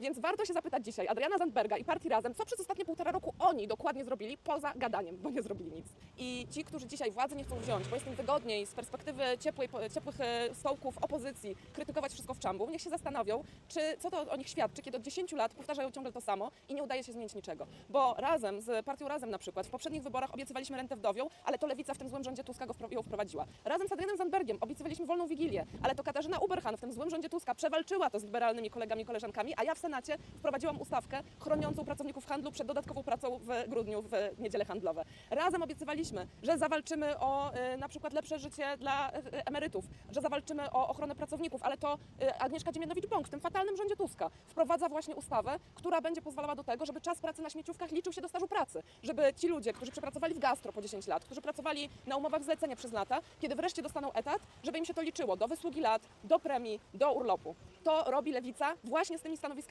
Więc warto się zapytać dzisiaj Adriana Zandberga i partii Razem, co przez ostatnie półtora roku oni dokładnie zrobili, poza gadaniem, bo nie zrobili nic. I ci, którzy dzisiaj władzy nie chcą wziąć, bo jest im wygodniej z perspektywy ciepłej, ciepłych e, stołków opozycji krytykować wszystko w czambu, niech się zastanowią, czy co to o nich świadczy, kiedy od 10 lat powtarzają ciągle to samo i nie udaje się zmienić niczego. Bo Razem, z partią Razem na przykład, w poprzednich wyborach obiecywaliśmy rentę wdowią, ale to Lewica w tym złym rządzie Tuska ją wprowadziła. Razem z Adrianem Zandbergiem obiecywaliśmy wolną wigilię, ale to Katarzyna Uberhan w tym złym rządzie Tuska przewalczyła to z liberalnymi kolegami i koleżankami, a ja w Senacie wprowadziłam ustawkę chroniącą pracowników handlu przed dodatkową pracą w grudniu w niedziele handlowe. Razem obiecywaliśmy, że zawalczymy o y, na przykład lepsze życie dla y, emerytów, że zawalczymy o ochronę pracowników, ale to y, Agnieszka Dziemianowicz-Bąk w tym fatalnym rządzie Tuska wprowadza właśnie ustawę, która będzie pozwalała do tego, żeby czas pracy na śmieciówkach liczył się do stażu pracy, żeby ci ludzie, którzy przepracowali w gastro po 10 lat, którzy pracowali na umowach zlecenia przez lata, kiedy wreszcie dostaną etat, żeby im się to liczyło do wysługi lat, do premii, do urlopu. To robi Lewica właśnie z tymi stanowiskami